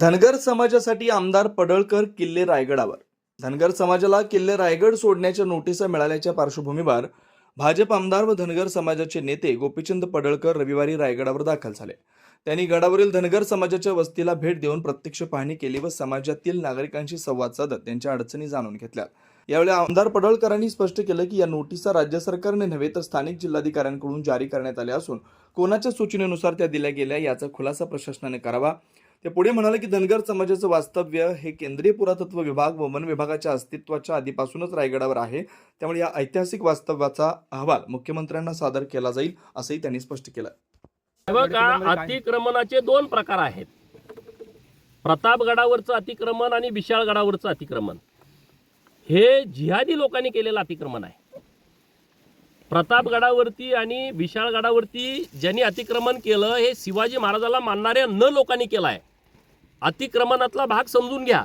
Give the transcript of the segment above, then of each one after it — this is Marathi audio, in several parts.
धनगर समाजासाठी आमदार पडळकर किल्ले रायगडावर. धनगर समाजाला किल्ले रायगड सोडण्याच्या नोटिसा मिळाल्याच्या पार्श्वभूमीवर भाजप आमदार व धनगर समाजाचे नेते गोपीचंद पडळकर रविवारी रायगडावर दाखल झाले. त्यांनी गडावरील धनगर समाजाच्या वस्तीला भेट देऊन प्रत्यक्ष पाहणी केली व समाजातील नागरिकांशी संवाद साधत त्यांच्या अडचणी जाणून घेतल्या. यावेळी आमदार पडळकरांनी स्पष्ट केलं की या नोटिसा राज्य सरकारने नव्हे तर स्थानिक जिल्हाधिकाऱ्यांकडून जारी करण्यात आल्या असून कोणाच्या सूचनेनुसार त्या दिल्या गेल्या याचा खुलासा प्रशासनाने करावा. ते पुढे म्हणाले की धनगर समाजाचं वास्तव्य हे केंद्रीय पुरातत्व विभाग व वन विभागाच्या अस्तित्वाच्या आधीपासूनच रायगडावर आहे. त्यामुळे या ऐतिहासिक वास्तव्याचा अहवाल मुख्यमंत्र्यांना सादर केला जाईल असंही त्यांनी स्पष्ट केलं. अतिक्रमणाचे दोन प्रकार आहेत. प्रतापगडावरचं अतिक्रमण आणि विशाळगडावरचं अतिक्रमण. हे जिहादी लोकांनी केलेलं अतिक्रमण आहे. प्रतापगडावरती आणि विशाळगडावरती ज्यांनी अतिक्रमण केलं हे शिवाजी महाराजाला मानणाऱ्या न लोकांनी केलं आहे अतिक्रमणातला भाग समजून घ्या.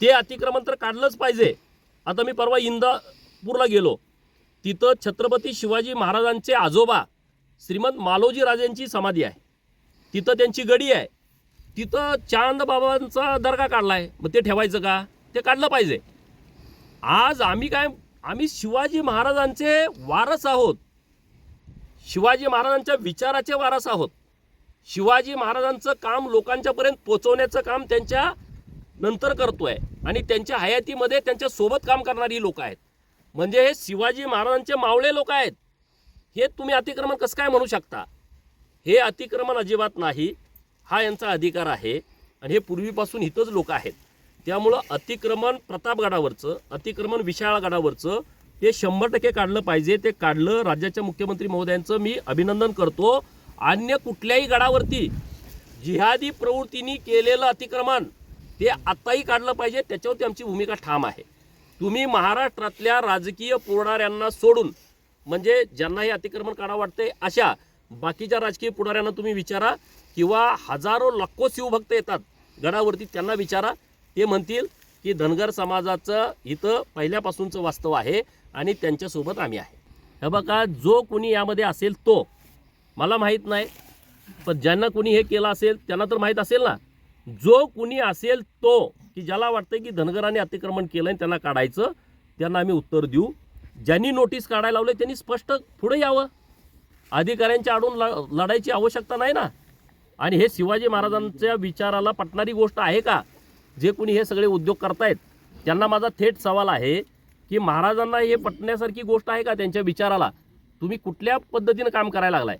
ते अतिक्रमण तर काढलंच पाहिजे. आता मी परवा इंदापूरला गेलो. तिथं छत्रपती शिवाजी महाराजांचे आजोबा श्रीमंत मालोजी राजेंची समाधी आहे. तिथं त्यांची गडी आहे. तिथं चांद बाबांचा दर्गा काढला आहे मग ते ठेवायचं का? ते काढलं पाहिजे. आज आम्ही काय आम्ही शिवाजी महाराजांचे वारस आहोत. शिवाजी महाराजांच्या विचाराचे वारस आहोत. शिवाजी महाराजांचं काम लोकांच्यापर्यंत पोचवण्याचं काम त्यांच्या नंतर करतोय आणि त्यांच्या हयातीमध्ये त्यांच्यासोबत काम करणारी लोक आहेत. म्हणजे हे शिवाजी महाराजांचे मावळे लोक आहेत. हे तुम्ही अतिक्रमण कसं काय म्हणू शकता? हे अतिक्रमण अजिबात नाही. हा यांचा अधिकार आहे. आणि हे पूर्वीपासून इथंच लोक आहेत. त्यामुळं अतिक्रमण प्रतापगडावरचं अतिक्रमण विशाळगडावरचं हे शंभर टक्के काढलं पाहिजे. ते काढलं राज्याच्या मुख्यमंत्री महोदयांचं मी अभिनंदन करतो. अन्य कुठल्याही गडावरती जिहादी प्रवृत्तीनी केलेलं अतिक्रमण ते आत्ताही काढलं पाहिजे. त्याच्यावरती आमची भूमिका ठाम आहे. तुम्ही महाराष्ट्रातल्या राजकीय पुढाऱ्यांना सोडून म्हणजे ज्यांना हे अतिक्रमण काढा वाटते अशा बाकीच्या राजकीय पुढाऱ्यांना तुम्ही विचारा किंवा हजारो लाखो शिवभक्त येतात. गडावरती त्यांना विचारा. ते म्हणतील की धनगर समाजाचं इथं पहिल्यापासूनचं वास्तव आहे आणि त्यांच्यासोबत आम्ही आहे. हे बघा जो कुणी यामध्ये असेल तो. मला माहीत नाही पण ज्यांना कुणी हे केलं असेल त्यांना तर माहीत असेल ना. जो कुणी असेल तो की ज्याला वाटतं की धनगराने अतिक्रमण केलं आणि त्यांना काढायचं त्यांना आम्ही उत्तर देऊ. ज्यांनी नोटीस काढायला लावले त्यांनी स्पष्ट पुढे यावं. अधिकाऱ्यांच्या आडून ल लढायची आवश्यकता नाही ना. आणि हे शिवाजी महाराजांच्या विचाराला पटणारी गोष्ट आहे का? जे कोणी हे सगळे उद्योग करतायत त्यांना माझा थेट सवाल आहे की महाराजांना हे पटण्यासारखी गोष्ट आहे का त्यांच्या विचाराला? तुम्ही कुठल्या पद्धतीनं काम करायला लागलाय?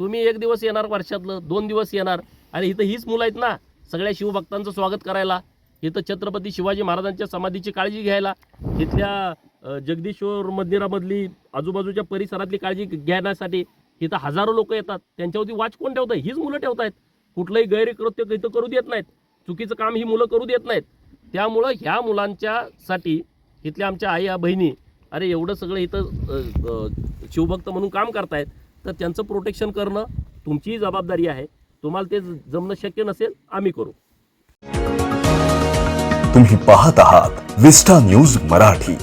तुम्ही एक दिवस येणार वर्षातलं दोन दिवस येणार आणि इथं हीच मुलं आहेत ना सगळ्या शिवभक्तांचं स्वागत करायला. इथं छत्रपती शिवाजी महाराजांच्या समाधीची काळजी घ्यायला इथल्या जगदीश्वर मंदिरामधली आजूबाजूच्या परिसरातली काळजी घेण्यासाठी इथं हजारो लोक येतात. त्यांच्यावरती वाच कोण ठेवतं हीच मुलं ठेवत आहेत कुठलंही गैरकृत्य इथं करू देत नाहीत. चुकीचं काम ही मुलं करू देत नाहीत. त्यामुळं ह्या मुलांच्यासाठी इथल्या आमच्या आई या बहिणी अरे एवढं सगळं इथं शिवभक्त म्हणून काम करतायत तर त्यांचं प्रोटेक्शन करणं तुमचीही जबाबदारी आहे. तुम्हाला ते जमणं शक्य नसेल आम्ही करू. तुम्ही पाहत आहात विस्टा न्यूज मराठी.